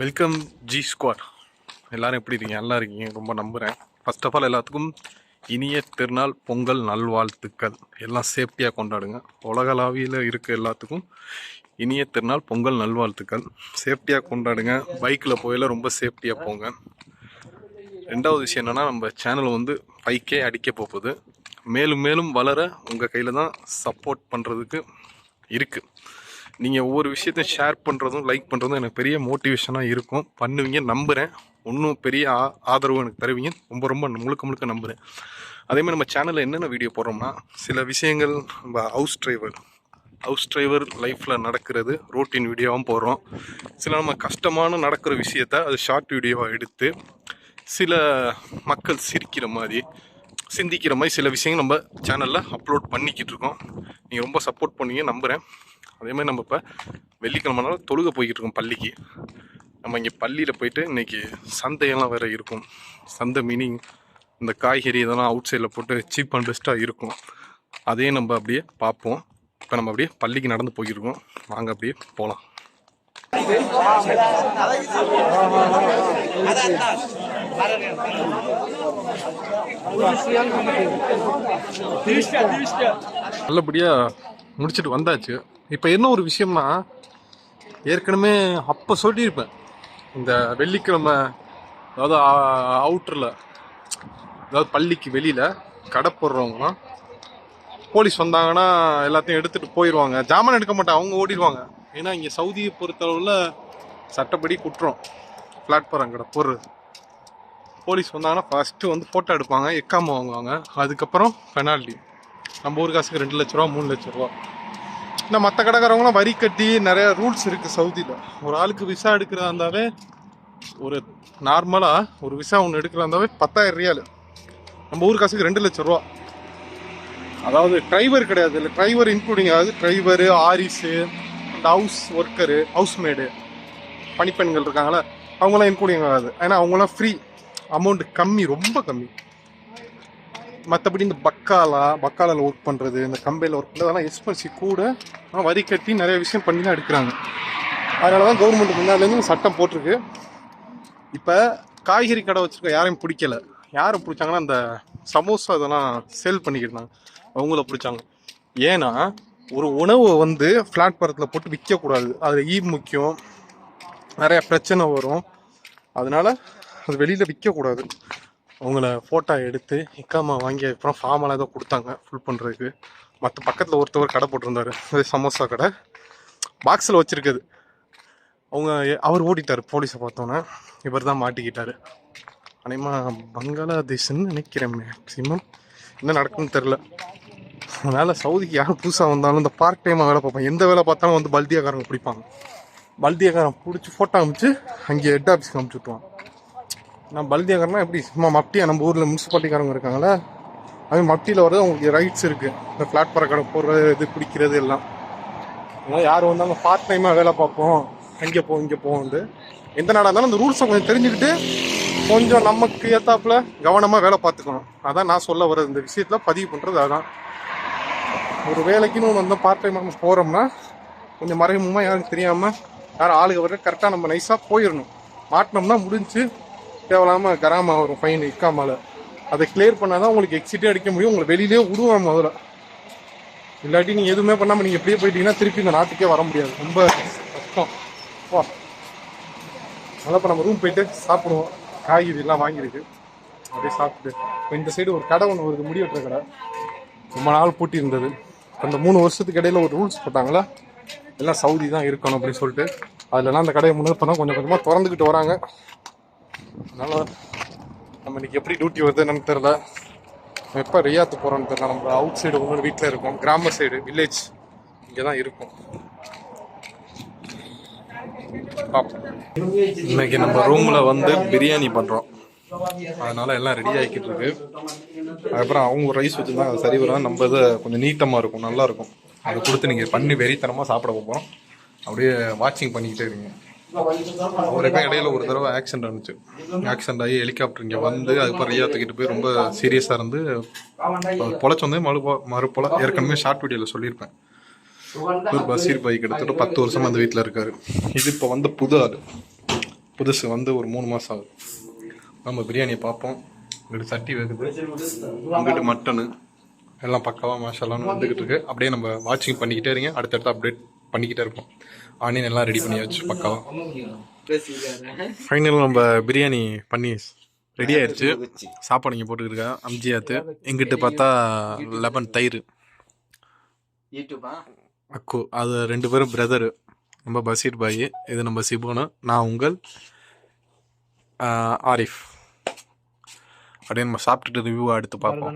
Welcome G squad எல்லோரும் எப்படி இருக்கீங்க? நல்லா இருக்கீங்க. ரொம்ப நம்புகிறேன் ஃபர்ஸ்ட் ஆஃப் ஆல் எல்லாத்துக்கும் இனிய திருநாள் பொங்கல் நல்வாழ்த்துக்கள். எல்லாம் சேஃப்டியாக கொண்டாடுங்க. உலகளாவியில் இருக்க எல்லாத்துக்கும் இனிய திருநாள் பொங்கல் நல்வாழ்த்துக்கள். சேஃப்டியாக கொண்டாடுங்க. பைக்கில் போயில ரொம்ப சேஃப்டியாக போங்க. ரெண்டாவது விஷயம் என்னென்னா நம்ம சேனல் வந்து பைக்கே அடிக்க போகுது. மேலும் மேலும் வளர உங்கள் கையில் தான் சப்போர்ட் பண்ணுறதுக்கு இருக்குது நீங்கள் ஒவ்வொரு விஷயத்தையும் ஷேர் பண்ணுறதும் லைக் பண்ணுறதும் எனக்கு பெரிய மோட்டிவேஷனாக இருக்கும். பண்ணுவீங்க நம்புகிறேன் இன்னும் பெரிய ஆ ஆதரவு எனக்கு தருவீங்க. ரொம்ப ரொம்ப முழுக்க முழுக்க நம்புகிறேன் அதேமாதிரி நம்ம சேனலில் என்னென்ன வீடியோ போடுறோம்னா சில விஷயங்கள் நம்ம ஹவுஸ் டிரைவர் ஹவுஸ் டிரைவர் லைஃப்பில் நடக்கிறது ரோட்டின் வீடியோவும் போடுறோம். சில நம்ம கஷ்டமான நடக்கிற விஷயத்த அது ஷார்ட் வீடியோவாக எடுத்து சில மக்கள் சிரிக்கிற மாதிரி சிந்திக்கிற மாதிரி சில விஷயங்கள் நம்ம சேனலில் அப்லோட் பண்ணிக்கிட்டு இருக்கோம். நீங்கள் ரொம்ப சப்போர்ட் பண்ணுவீங்க நம்புகிறேன் அதே மாதிரி நம்ம இப்போ வெள்ளிக்கிழமைனால தொழுக போய்கிட்டு இருக்கோம் பள்ளிக்கு. நம்ம இங்கே பள்ளியில் போயிட்டு இன்னைக்கு சந்தையெல்லாம் வேறு இருக்கும். சந்தை மீனிங் இந்த காய்கறி இதெல்லாம் அவுட் சைடில் போட்டு சீப் அண்ட் பெஸ்ட்டாக இருக்கும். அதையும் நம்ம அப்படியே பார்ப்போம். இப்போ நம்ம அப்படியே பள்ளிக்கு நடந்து போயிருக்கோம் வாங்க அப்படியே போகலாம் நல்லபடியாக முடிச்சுட்டு வந்தாச்சு. இப்போ என்ன ஒரு விஷயம்னா ஏற்கனவே அப்போ சொல்லியிருப்பேன். இந்த வெள்ளிக்கிழமை அதாவது அவுட்டரில் அதாவது பள்ளிக்கு வெளியில் கடை போடுறவங்களாம் போலீஸ் வந்தாங்கன்னா எல்லாத்தையும் எடுத்துகிட்டு போயிடுவாங்க ஜாமான் எடுக்க மாட்டாங்க அவங்க ஓடிடுவாங்க. ஏன்னா இங்கே சவுதியை பொறுத்தளவில் சட்டப்படி குற்றம். பிளாட்ஃபாரம் கடை போடுறது. போலீஸ் வந்தாங்கன்னா ஃபஸ்ட்டு வந்து ஃபோட்டோ எடுப்பாங்க எக்காமல் வாங்குவாங்க. அதுக்கப்புறம் பெனால்ட்டி நம்ம ஊர் காசுக்கு ரெண்டு லட்ச ரூபா மூணு லட்ச ரூபா. இன்னும் மற்ற கடைக்காரவங்களாம் வரி கட்டி நிறைய ரூல்ஸ் இருக்குது சவுதியில். ஒரு ஆளுக்கு விசா எடுக்கிறதா இருந்தாவே ஒரு நார்மலாக ஒரு விசா ஒன்று எடுக்கிறதா இருந்தாவே பத்தாயிரம் ரியால். நம்ம ஊர் காசுக்கு ரெண்டு லட்ச ரூபா. அதாவது டிரைவர் கிடையாது. இல்லை டிரைவர் இன்க்ளூடிங் ஆகுது டிரைவரு ஆரிஸு அந்த ஹவுஸ் ஒர்க்கரு ஹவுஸ்மேடு பணிப்பெண்கள் இருக்காங்களே அவங்களாம் இன்க்ளூடிங் ஆகாது. ஏன்னா அவங்களாம் ஃப்ரீ அமௌண்ட் கம்மி ரொம்ப கம்மி. மற்றபடி இந்த பக்காலா பக்காலாவில் ஒர்க் பண்ணுறது இந்த கம்பெனியில் ஒர்க் பண்ணுறது அதெல்லாம் எக்ஸ்பென்சிவ் கூட ஆனால் வரி கட்டி நிறைய விஷயம் பண்ணி தான் எடுக்கிறாங்க. அதனால தான் கவர்மெண்ட் முன்னாடிலேருந்து சட்டம் போட்டிருக்கு. இப்போ காய்கறி கடை வச்சுருக்க யாரையும் பிடிக்கல. யாரை பிடிச்சாங்கன்னா அந்த சமோசா இதெல்லாம் சேல் பண்ணிக்கிட்டு இருந்தாங்க. அவங்கள பிடிச்சாங்க. ஏன்னா ஒரு உணவை வந்து பிளாட்பாரத்தில் போட்டு விற்கக்கூடாது அதில் ஈ முக்கியம். நிறைய பிரச்சனை வரும். அதனால் அது வெளியில் விற்கக்கூடாது அவங்கள ஃபோட்டோ எடுத்து இக்காமா வாங்கி அப்புறம் ஃபார்மெல்லாம் ஏதோ கொடுத்தாங்க. ஃபுல் பண்ணுறதுக்கு மற்ற பக்கத்தில் ஒருத்தவர் கடை போட்டிருந்தாரு. அது சமோசா கடை. பாக்ஸில் வச்சுருக்குது. அவங்க அவர் ஓடிட்டார் போலீஸை பார்த்தோன்னே. இவர் தான் மாட்டிக்கிட்டாரு. அனைமா பங்களாதேஷ்னு நினைக்கிறேன் மேக்ஸிமம் என்ன நடக்குன்னு தெரில அதனால் சவுதிக்கு யார் புதுசாக வந்தாலும் இந்த பார்ட் டைமாக வேலை பார்ப்பாங்க. எந்த வேலை பார்த்தாலும் வந்து பல்தியாக்காரங்க பிடிப்பாங்க. பல்தியாக்காரன் பிடிச்சி ஃபோட்டோ அனுப்பிச்சு அங்கே ஹெட் ஆஃபீஸ்க்கு அமுச்சு விட்டுவான் நான் பல்தியாக்காரனா எப்படி? சும்மா மப்டியா நம்ம ஊரில் முனிசிபாலிட்டிக்காரங்க இருக்காங்களே அவன் மப்டியில் வர்றது அவங்களுக்கு ரைட்ஸ் இருக்குது இந்த ஃப்ளாட் பறக்கடை போடுறது இது பிடிக்கிறது எல்லாம். அதனால் யார் வந்தாலும் பார்ட் டைமாக வேலை பார்ப்போம். அங்கே போ இங்கே போகுது எந்த நாடாக இருந்தாலும் அந்த ரூல்ஸை கொஞ்சம் தெரிஞ்சுக்கிட்டு கொஞ்சம் நமக்கு ஏற்றாப்புல கவனமாக வேலை பார்த்துக்கணும். அதான் நான் சொல்ல வர்றது. இந்த விஷயத்தில் பதிவு பண்ணுறது அதான். ஒரு வேலைக்குன்னு ஒன்று வந்தால் பார்ட் டைமாக நம்ம போகிறோம்னா கொஞ்சம் மறைமுகமாக யாருக்கும் தெரியாமல் யாரும் ஆளுக வர கரெக்டாக நம்ம நைஸாக போயிடணும். மாட்டினோம்னா முடிஞ்சு தேவையில்லாமல் கராமா வரும் ஃபைன் இக்காமால அதை கிளியர் பண்ணால் தான் உங்களுக்கு எக்ஸிட்டே அடிக்க முடியும். உங்களை வெளியிலே விடுவாங்க முதல்ல. இல்லாட்டி நீங்கள் எதுவுமே பண்ணாமல் நீங்கள் எப்படியே போயிட்டீங்கன்னா திருப்பி இந்த நாட்டுக்கே வர முடியாது. ரொம்ப கஷ்டம். வா. அதெல்லாம் இப்போ நம்ம ரூம் போயிட்டு சாப்பிடுவோம். காய்கறி எல்லாம் வாங்கியிருக்கு. அப்படியே சாப்பிட்டு இப்போ இந்த சைடு ஒரு கடை ஒன்று வருது முடி வெட்டுற கடை. ரொம்ப நாள் பூட்டி இருந்தது. அந்த மூணு வருஷத்துக்கு இடையில ஒரு ரூல்ஸ் போட்டாங்களா? எல்லாம் சவுதி தான் இருக்கணும் அப்படின்னு சொல்லிட்டு. அதுலலாம் அந்த கடையை முன்னே பண்ணால் கொஞ்சம் கொஞ்சமாக திறந்துக்கிட்டு வராங்க. அதனால நம்ம இன்னைக்கு எப்படி டியூட்டி வருது என்னன்னு தெரில எப்போ ரியாத்து போகிறோன்னு தெரியல. நம்ம அவுட் சைடு ஒன்று வீட்டில் இருக்கோம். கிராம சைடு வில்லேஜ் இங்கே தான் இருக்கும் இன்னைக்கு நம்ம ரூமில் வந்து பிரியாணி பண்ணுறோம் அதனால எல்லாம் ரெடி ஆகிக்கிட்டு இருக்கு. அதுக்கப்புறம் அவங்க ரைஸ் வச்சுருந்தா அது சரி வரும் நம்ம இதை கொஞ்சம் நீட்டமாக இருக்கும். நல்லாயிருக்கும் அதை கொடுத்து நீங்கள் பண்ணி வெறித்தனமாக சாப்பிட போகிறோம் அப்படியே வாட்சிங் பண்ணிக்கிட்டே இருங்க. அவருக்கும் இடையில ஒரு தடவை ஆக்சிடென்ட் இருந்துச்சு ஆக்சிடென்ட் ஆகி ஹெலிகாப்டர் இங்கே வந்து அதுக்கப்புறம் ரியா தூக்கிட்டு போய் ரொம்ப சீரியஸாக இருந்து அவர் பொழைச்சு வந்து மறு மறுபொல ஏற்கனவே ஷார்ட் வீடியோவில் சொல்லியிருப்பேன். ஒரு பசீர் பைக் கிட்டத்தட்ட பத்து வருஷமாக அந்த வீட்டில் இருக்காரு. இது இப்போ வந்து புது ஆள். புதுசு வந்து ஒரு மூணு மாதம் ஆகுது. நம்ம பிரியாணியை பார்ப்போம். இங்கிட்டு சட்டி வேகுது. அங்கிட்டு மட்டனு எல்லாம் பக்காவாக மாஷாலான்னு வந்துக்கிட்டு இருக்கு. அப்படியே நம்ம வாட்சிங் பண்ணிக்கிட்டே இருங்க. அடுத்தடுத்த அப்டேட் பண்ணிக்கிட்டே இருப்போம் ஆனியன் எல்லாம் ரெடி பண்ணியாச்சு பக்காவா. ஃபைனல் நம்ம பிரியாணி பண்ணி ரெடி ஆயிடுச்சு. சாப்பாடு இங்கே போட்டுக்கிருக்கேன் அம்ஜியாத்து. எங்கிட்ட பார்த்தா லெமன் தயிர். அக்கு அது ரெண்டு பேரும் பிரதரு நம்ம பஷீர் பாய். இது நம்ம சிபோனு நான் உங்கள் ஆரிஃப். அப்படியே நம்ம சாப்பிட்டுட்டு ரிவ்யூ எடுத்து பார்ப்போம்.